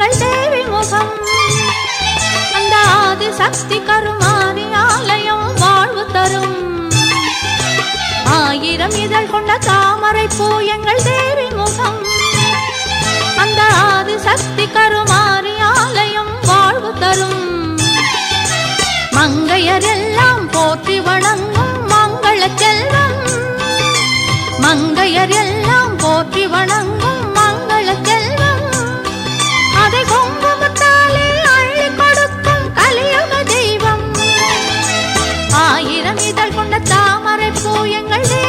பூயங்கள் தேவி முகம் அந்த ஆதி சக்தி கருமாரி ஆலயம் வாழ்வு தரும். ஆயிரம் இதழ் கொண்ட தாமரை பூ எங்கள் தேவி முகம் அந்த ஆதி சக்தி கருமாரி ஆலயம் வாழ்வு தரும். மங்கையர் எல்லாம் போற்றி வணங்கும் மங்கள செல்வம். மங்கையர் எல்லாம் போற்றி வணங்கும் தாமரை பூயங்கள் தேவி முகம்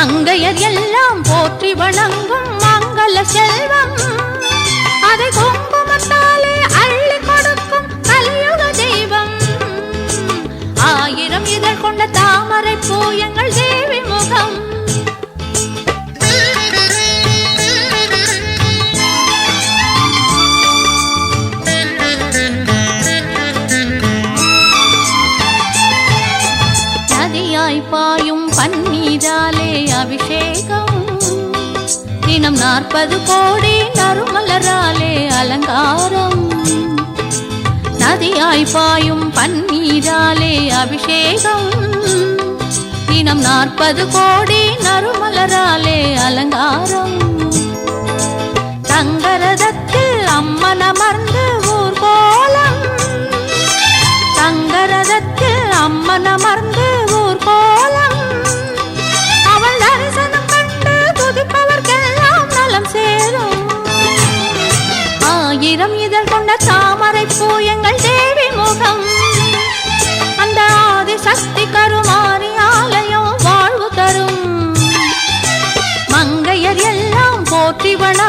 மங்கையர் எல்லாம் போற்றி வணங்கும் மங்கள செல்வம். அதை குங்குமத்தாலே பாயும் பன்னீராலே அபிஷேகம். தினம் நாற்பது கோடி நறுமலராலே அலங்காரம். நதியாய் பாயும் பன்னீராலே அபிஷேகம். தினம் நாற்பது கோடி நறுமலராலே அலங்காரம். தங்க ஆயிரம் இதழ் கொண்ட தாமரை பூ எங்கள் தேவி முகம். அந்த ஆதி சக்தி கருமாறி ஆலயம் வாழ்வு தரும். மங்கையர் எல்லாம் போற்றிவன